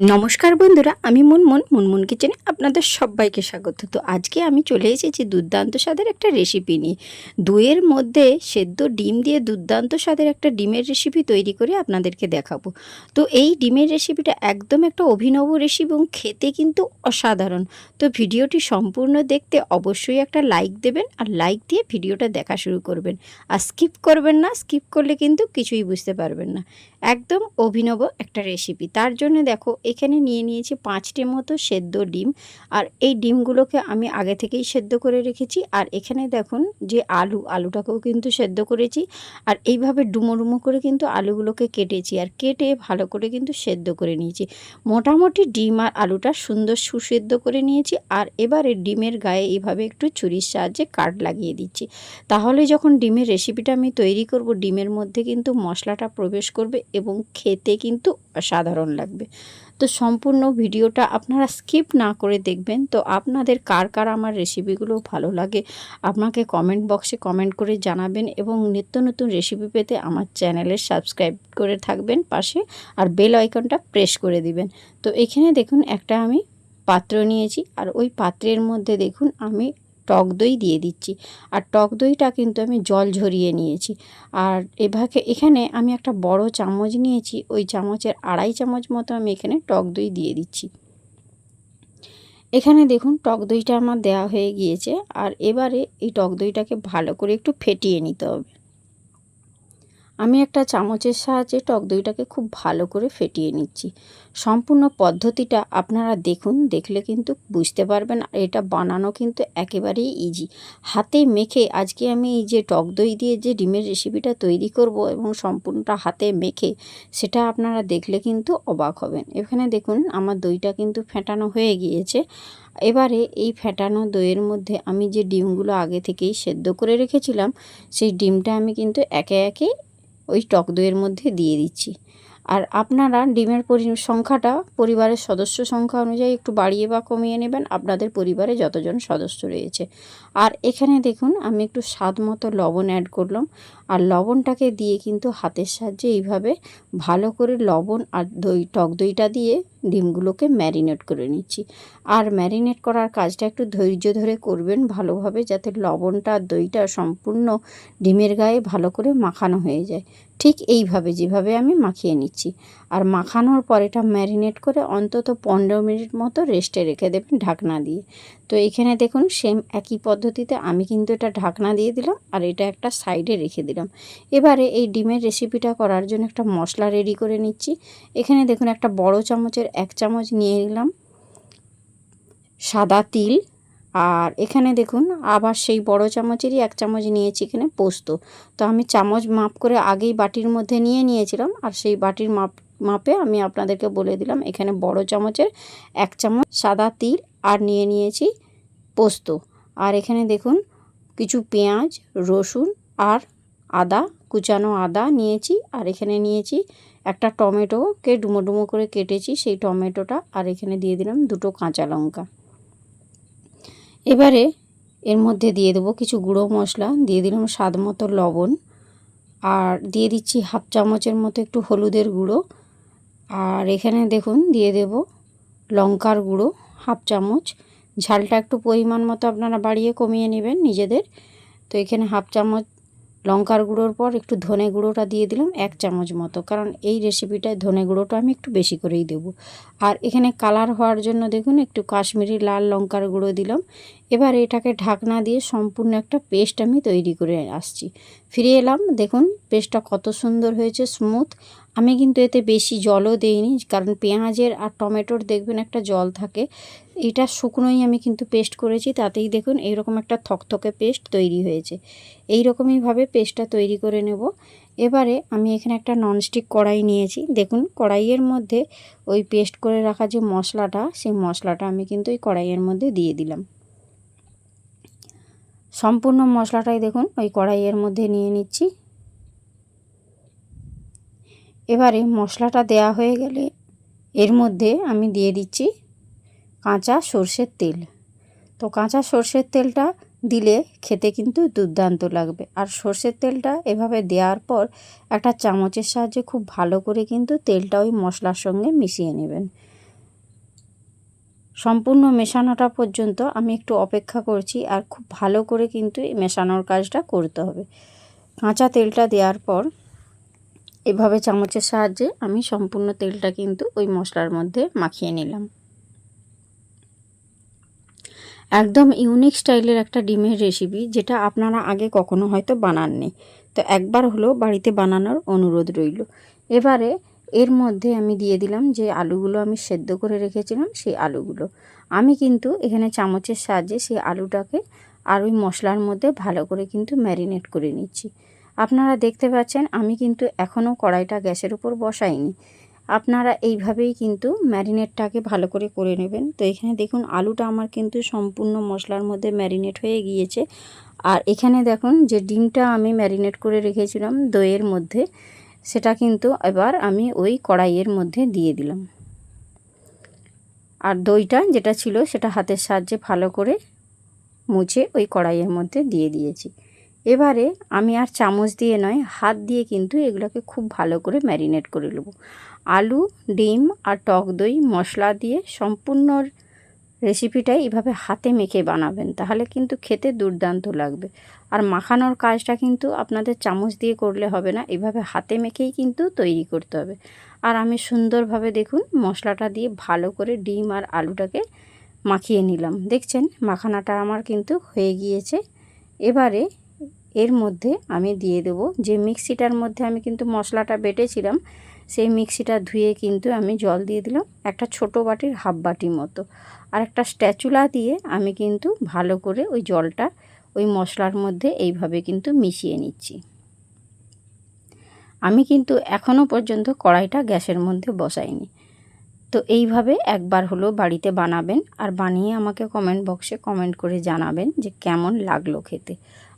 নমস্কার বন্ধুরা, আমি মুনমুন মুনমুন কিচেনে আপনাদের সবাইকে স্বাগত। তো আজকে আমি চলে এসেছি দুর্দান্ত স্বাদের একটা রেসিপি নিয়ে। দইয়ের মধ্যে সেদ্ধ ডিম দিয়ে দুর্দান্ত স্বাদের একটা ডিমের রেসিপি তৈরি করে আপনাদেরকে দেখাবো। তো এই ডিমের রেসিপিটা একদম একটা অভিনব রেসিপি এবং খেতে কিন্তু অসাধারণ। তো ভিডিওটি সম্পূর্ণ দেখতে অবশ্যই একটা লাইক দেবেন আর লাইক দিয়ে ভিডিওটা দেখা শুরু করবেন। আর স্কিপ করবেন না স্কিপ করলে কিন্তু কিছুই বুঝতে পারবেন না। একদম অভিনব একটা রেসিপি তার জন্য দেখো, এখানে নিয়ে নিয়েছি পাঁচটি মতো সেদ্ধ ডিম। আর এই ডিমগুলোকে আমি আগে থেকেই সেদ্ধ করে রেখেছি। আর এখানে দেখুন যে আলু, আলুটাকেও কিন্তু সেদ্ধ করেছি। আর এইভাবে ডুমো ডুমো করে কিন্তু আলুগুলোকে কেটেছি। আর কেটে ভালো করে কিন্তু সেদ্ধ করে নিয়েছি। মোটামুটি ডিম আর আলুটা সুন্দর সুসেদ্ধ করে নিয়েছি। আর এবারে ডিমের গায়ে এইভাবে একটু ছুরির সাহায্যে কাট লাগিয়ে দিচ্ছি। তাহলে যখন ডিমের রেসিপিটা আমি তৈরি করব, ডিমের মধ্যে কিন্তু মশলাটা প্রবেশ করবে এবং খেতে কিন্তু অসাধারণ লাগবে। তো সম্পূর্ণ ভিডিওটা আপনারা স্কিপ না করে দেখবেন। তো আপনাদের কার কার আমার রেসিপিগুলো ভালো লাগে আপনাকে কমেন্ট বক্সে কমেন্ট করে জানাবেন এবং নিত্য নতুন রেসিপি পেতে আমার চ্যানেলের সাবস্ক্রাইব করে থাকবেন পাশে আর বেল আইকনটা প্রেস করে দিবেন। তো এখানে দেখুন একটা আমি পাত্র নিয়েছি, আর ওই পাত্রের মধ্যে দেখুন আমি টক দই দিয়ে দিচ্ছি। আর টক দইটা কিন্তু আমি জল ঝরিয়ে নিয়েছি। আর এভাবে এখানে আমি একটা বড় চামচ নিয়েছি, ওই চামচের আড়াই চামচ মতো আমি এখানে টক দই দিয়ে দিচ্ছি। এখানে দেখুন, টক দইটা আমার দেওয়া হয়ে গিয়েছে। আর এবারে এই টক দইটাকে ভালো করে একটু ফেটিয়ে নিতে হবে। আমি একটা চামচের সাহায্যে টক দইটাকে খুব ভালো করে ফেটিয়ে নিচ্ছি। সম্পূর্ণ পদ্ধতিটা আপনারা দেখুন, দেখলে কিন্তু বুঝতে পারবেন। আর এটা বানানো কিন্তু একেবারেই ইজি হাতে মেখে আজকে আমি এই যে টক দই দিয়ে যে ডিমের রেসিপিটা তৈরি করব এবং সম্পূর্ণটা হাতে মেখে, সেটা আপনারা দেখলে কিন্তু অবাক হবেন। এখানে দেখুন, আমার দইটা কিন্তু ফেটানো হয়ে গিয়েছে। এবারে এই ফেটানো দইয়ের মধ্যে আমি যে ডিমগুলো আগে থেকেই সেদ্ধ করে রেখেছিলাম, সেই ডিমটা আমি কিন্তু একে একে ওই টক দইয়ের মধ্যে দিয়ে দিচ্ছি। আর আপনারা ডিমের পরি, সংখ্যাটা পরিবারের সদস্য সংখ্যা অনুযায়ী একটু বাড়িয়ে বা কমিয়ে নেবেন। আপনাদের পরিবারে যতজন সদস্য রয়েছে। আর এখানে দেখুন, আমি একটু স্বাদ মতো লবণ অ্যাড করলাম। আর লবণটাকে দিয়ে কিন্তু হাতের সাহায্যে এইভাবে ভালো করে লবণ আর দই, টক দইটা দিয়ে ডিমগুলোকে ম্যারিনেট করে নিচ্ছি। আর ম্যারিনেট করার কাজটা একটু ধৈর্য ধরে করবেন ভালোভাবে যাতে লবণটা আর দইটা সম্পূর্ণ ডিমের গায়ে ভালো করে মাখানো হয়ে যায়। ঠিক এইভাবে যেভাবে আমি মাখিয়ে নিচ্ছি। আর মাখানোর পর এটা ম্যারিনেট করে অন্তত পনেরো মিনিট মতো রেস্টে রেখে দেবেন ঢাকনা দিয়ে। তো এখানে দেখুন, সেম একই পদ্ধতিতে আমি কিন্তু এটা ঢাকনা দিয়ে দিলাম আর এটা একটা সাইডে রেখে দিলাম। এবারে এই ডিমের রেসিপিটা করার জন্য একটা মশলা রেডি করে নিচ্ছি। এখানে দেখুন একটা বড় চামচের এক চামচ নিয়ে নিলাম সাদা তিল। আর এখানে দেখুন আবার সেই বড় চামচেরই এক চামচ নিয়েছি এখানে পোস্ত। তো আমি চামচ মাপ করে আগেই বাটির মধ্যে নিয়ে নিয়েছিলাম। আর সেই বাটির মাপ, মাপে আমি আপনাদেরকে বলে দিলাম এখানে বড় চামচের এক চামচ সাদা তিল আর নিয়ে নিয়েছি পোস্ত। আর এখানে দেখুন কিছু পেঁয়াজ, রসুন আর আদা, কুচানো আদা নিয়েছি আর এখানে নিয়েছি একটা টমেটোকে ডুমো ডুমো করে কেটেছি সেই টমেটোটা আর এখানে দিয়ে দিলাম দুটো কাঁচা লঙ্কা। এবারে এর মধ্যে দিয়ে দেবো কিছু গুঁড়ো মশলা, দিয়ে দিলাম স্বাদ মতো লবণ আর দিয়ে দিচ্ছি হাফ চামচের মতো একটু হলুদের গুঁড়ো আর এখানে দেখুন দিয়ে দেব লঙ্কার গুঁড়ো হাফ চামচ। ঝালটা একটু পরিমাণ মতো আপনারা বাড়িয়ে কমিয়ে নেবেন নিজেদের। তো এখানে হাফ চামচ লঙ্কার গুঁড়োর পর একটু ধনে গুঁড়োটা দিয়ে দিলাম এক চামচ মতো। কারণ এই রেসিপিটায় ধনে গুঁড়োটা আমি একটু বেশি করেই দেবো। আর এখানে কালার হওয়ার জন্য দেখুন, একটু কাশ্মীরি লাল লঙ্কার গুঁড়ো দিলাম। এবার এটাকে ঢাকনা দিয়ে সম্পূর্ণ একটা পেস্ট আমি তৈরি করে আসছি। ফিরে এলাম, দেখুন পেস্টটা কত সুন্দর হয়েছে স্মুথ আমি কিন্তু এতে বেশি জলও দেইনি, কারণ পেঁয়াজের আর টমেটোর দেখবেন একটা জল থাকে। এটা শুকনোই আমি কিন্তু পেস্ট করেছি, তাতেই দেখুন এইরকম একটা থকথকে পেস্ট তৈরি হয়েছে। এই রকমইভাবে পেস্টটা তৈরি করে নেব। এবারে আমি এখানে একটা ননস্টিক কড়াই নিয়েছি। দেখুন কড়াইয়ের মধ্যে ওই পেস্ট করে রাখা যে মশলাটা, সেই মশলাটা আমি কিন্তু ওই কড়াইয়ের মধ্যে দিয়ে দিলাম। সম্পূর্ণ মশলাটাই দেখুন, ওই কড়াইয়ের মধ্যে নিয়ে নিচ্ছি। এবারে মশলাটা দেয়া হয়ে গেলে এর মধ্যে আমি দিয়ে দিচ্ছি কাঁচা সর্ষের তেল। তো কাঁচা সর্ষের তেলটা দিলে খেতে কিন্তু দুর্দান্ত লাগবে। আর সর্ষের তেলটা এভাবে দেওয়ার পর একটা চামচের সাহায্যে খুব ভালো করে কিন্তু তেলটা ওই মশলার সঙ্গে মিশিয়ে নেবেন। সম্পূর্ণ মেশানোটা পর্যন্ত আমি একটু অপেক্ষা করছি আর খুব ভালো করে কিন্তু এই মেশানোর কাজটা করতে হবে। কাঁচা তেলটা দেওয়ার পর এভাবে চামচের সাহায্যে আমি সম্পূর্ণ তেলটা কিন্তু ওই মশলার মধ্যে মাখিয়ে নিলাম। একদম ইউনিক স্টাইলের একটা ডিমের রেসিপি যেটা আপনারা আগে কখনো হয়তো বানাননি। তো একবার হলেও বাড়িতে বানানোর অনুরোধ রইল। এবারে এর মধ্যে আমি দিয়ে দিলাম যে আলুগুলো আমি সেদ্ধ করে রেখেছিলাম, সেই আলুগুলো। আমি কিন্তু এখানে চামচের সাহায্যে সেই আলুটাকে আর ওই মশলার মধ্যে ভালো করে কিন্তু ম্যারিনেট করে নিচ্ছি। আপনারা দেখতে পাচ্ছেন, আমি কিন্তু এখনও কড়াইটা গ্যাসের উপর বসাইনি। আপনারা এইভাবেই কিন্তু ম্যারিনেটটাকে ভালো করে করে নেবেন। তো এখানে দেখুন, আলুটা আমার কিন্তু সম্পূর্ণ মশলার মধ্যে ম্যারিনেট হয়ে গিয়েছে। আর এখানে দেখুন, যে ডিমটা আমি ম্যারিনেট করে রেখেছিলাম দইয়ের মধ্যে সেটা কিন্তু এবার আমি ওই কড়াইয়ের মধ্যে দিয়ে দিলাম। আর দইটা যেটা ছিল সেটা হাতের সাহায্যে ভালো করে মুছে ওই কড়াইয়ের মধ্যে দিয়ে দিয়েছি। এবারে আমি আর চামচ দিয়ে নয়, হাত দিয়ে কিন্তু এগুলোকে খুব ভালো করে ম্যারিনেট করে নেব। আলু, ডিম আর টক দই মশলা দিয়ে সম্পূর্ণ রেসিপিটাই এভাবে হাতে মেখে বানাবেন, তাহলে কিন্তু খেতে দুর্দান্ত লাগবে। আর মাখানোর কাজটা কিন্তু আপনাদের চামচ দিয়ে করলে হবে না, এভাবে হাতে মেখেই কিন্তু তৈরি করতে হবে। আর আমি সুন্দরভাবে দেখুন মশলাটা দিয়ে ভালো করে ডিম আর আলুটাকে মাখিয়ে নিলাম। দেখছেন মাখানাটা আমার কিন্তু হয়ে গিয়েছে। এবারে এর মধ্যে আমি দিয়ে দেব। যে মিক্সিটার মধ্যে আমি কিন্তু মশলাটা বেটেছিলাম, সেই মিক্সিটা ধুয়ে কিন্তু আমি জল দিয়ে দিলাম একটা ছোট বাটির হাফ বাটি মতো। আর একটা স্ট্যাচুলা দিয়ে আমি কিন্তু ভালো করে ওই জলটা ওই মশলার মধ্যে এইভাবে কিন্তু মিশিয়ে নিচ্ছি। আমি কিন্তু এখনও পর্যন্ত কড়াইটা গ্যাসের মধ্যে বসাইনি। তো এইভাবে একবার হলো বাড়িতে বানাবেন আর বানিয়ে আমাকে কমেন্ট বক্সে কমেন্ট করে জানাবেন যে কেমন লাগল খেতে।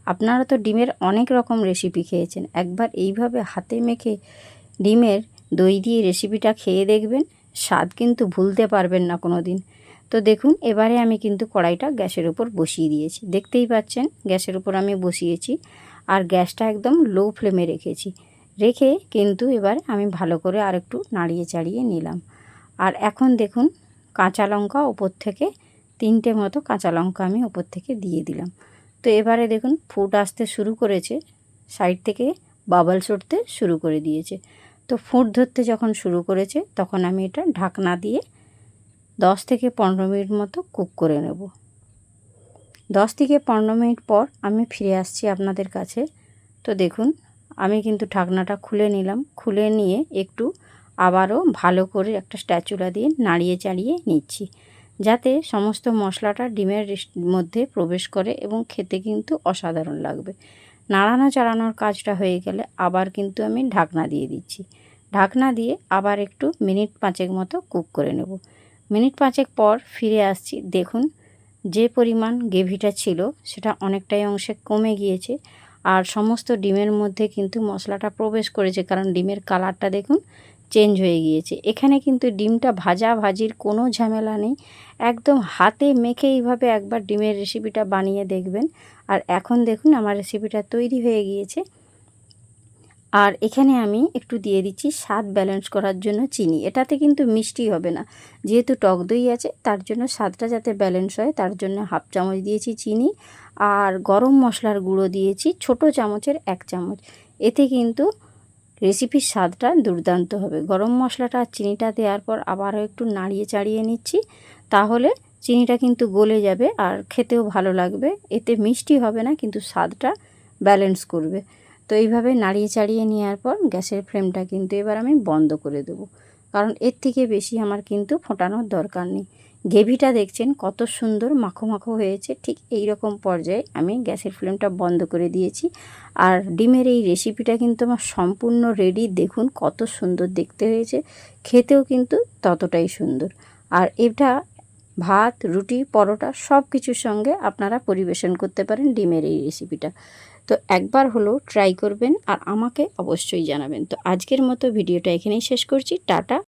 আপনারা তো ডিমের অনেক রকম রেসিপি খেয়েছেন। একবার এইভাবে হাতে মেখে ডিমের দই দিয়ে রেসিপিটা খেয়ে দেখবেন, স্বাদ কিন্তু ভুলতে পারবেন না কোনো দিন তো দেখুন, এবারে আমি কিন্তু কড়াইটা গ্যাসের উপর বসিয়ে দিয়েছি। দেখতেই পাচ্ছেন, গ্যাসের উপর আমি বসিয়েছি আর গ্যাসটা একদম লো ফ্লেমে রেখেছি। রেখে কিন্তু এবার আমি ভালো করে আর একটু নাড়িয়ে চাড়িয়ে নিলাম। আর এখন দেখুন, কাঁচা লঙ্কা ওপর থেকে, তিনটে মতো কাঁচা লঙ্কা আমি ওপর থেকে দিয়ে দিলাম। তো এবারে দেখুন ফুট আসতে শুরু করেছে, সাইড থেকে বাবল উঠতে শুরু করে দিয়েছে। তো ফুট ধরতে যখন শুরু করেছে, তখন আমি এটা ঢাকনা দিয়ে দশ থেকে পনেরো মিনিট মতো কুক করে নেব। দশ থেকে পনেরো মিনিট পর আমি ফিরে আসছি আপনাদের কাছে। তো দেখুন, আমি কিন্তু ঢাকনাটা খুলে নিলাম। খুলে নিয়ে একটু আবারও ভালো করে একটা স্ট্যাচুলা দিয়ে নাড়িয়ে চাড়িয়ে নিচ্ছি। যাতে সমস্ত মশলাটা ডিমের মধ্যে প্রবেশ করে এবং খেতে কিন্তু অসাধারণ লাগবে। নাড়ানো চাড়ানোর কাজটা হয়ে গেলে আবার কিন্তু আমি ঢাকনা দিয়ে দিচ্ছি। ঢাকনা দিয়ে আবার একটু মিনিট পাঁচেক মতো কুক করে নেব। মিনিট পাঁচেক পর ফিরে আসছি। দেখুন, যে পরিমাণ গ্রেভিটা ছিল সেটা অনেকটাই অংশে কমে গিয়েছে আর সমস্ত ডিমের মধ্যে কিন্তু মশলাটা প্রবেশ করেছে। কারণ ডিমের কালারটা দেখুন চেঞ্জ হয়ে গিয়েছে। এখানে কিন্তু ডিমটা ভাজা ভাজির কোনো ঝামেলা নেই। একদম হাতে মেখে এইভাবে একবার ডিমের রেসিপিটা বানিয়ে দেখবেন। আর এখন দেখুন আমার রেসিপিটা তৈরি হয়ে গিয়েছে। আর এখানে আমি একটু দিয়ে দিচ্ছি স্বাদ ব্যালেন্স করার জন্য চিনি। এটাতে কিন্তু মিষ্টি হবে না। যেহেতু টক দই আছে, তার জন্য স্বাদটা যাতে ব্যালেন্স হয়, তার জন্য হাফ চামচ দিয়েছি চিনি। আর গরম মশলার গুঁড়ো দিয়েছি ছোট চামচের এক চামচ। এতে কিন্তু রেসিপির স্বাদটা দুর্দান্ত হবে। গরম মশলাটা আর চিনিটা দেওয়ার পর আবারও একটু নাড়িয়ে চাড়িয়ে নিচ্ছি, তাহলে চিনিটা কিন্তু গলে যাবে আর খেতেও ভালো লাগবে। এতে মিষ্টি হবে না, কিন্তু স্বাদটা ব্যালেন্স করবে। তো এইভাবে নাড়িয়ে চাড়িয়ে নেওয়ার পর গ্যাসের ফ্লেমটা কিন্তু এবার আমি বন্ধ করে দেবো। কারণ এর থেকে বেশি আমার কিন্তু ফোটানোর দরকার নেই। গ্রেভিটা দেখছেন, কত সুন্দর মাখো মাখো হয়েছে। ঠিক এই রকম পর্যায়ে আমি গ্যাসের ফ্লেমটা বন্ধ করে দিয়েছি। আর ডিমের এই রেসিপিটা কিন্তু আমার সম্পূর্ণ রেডি। দেখুন কত সুন্দর দেখতে হয়েছে। খেতেও কিন্তু ততটাই সুন্দর। আর এটা ভাত, রুটি, পরোটা সব কিছুর সঙ্গে আপনারা পরিবেশন করতে পারেন ডিমের এই রেসিপিটা। তো একবার হলো ট্রাই করবেন আর আমাকে অবশ্যই জানাবেন। তো আজকের মতো ভিডিওটা এখানেই শেষ করছি। টাটা।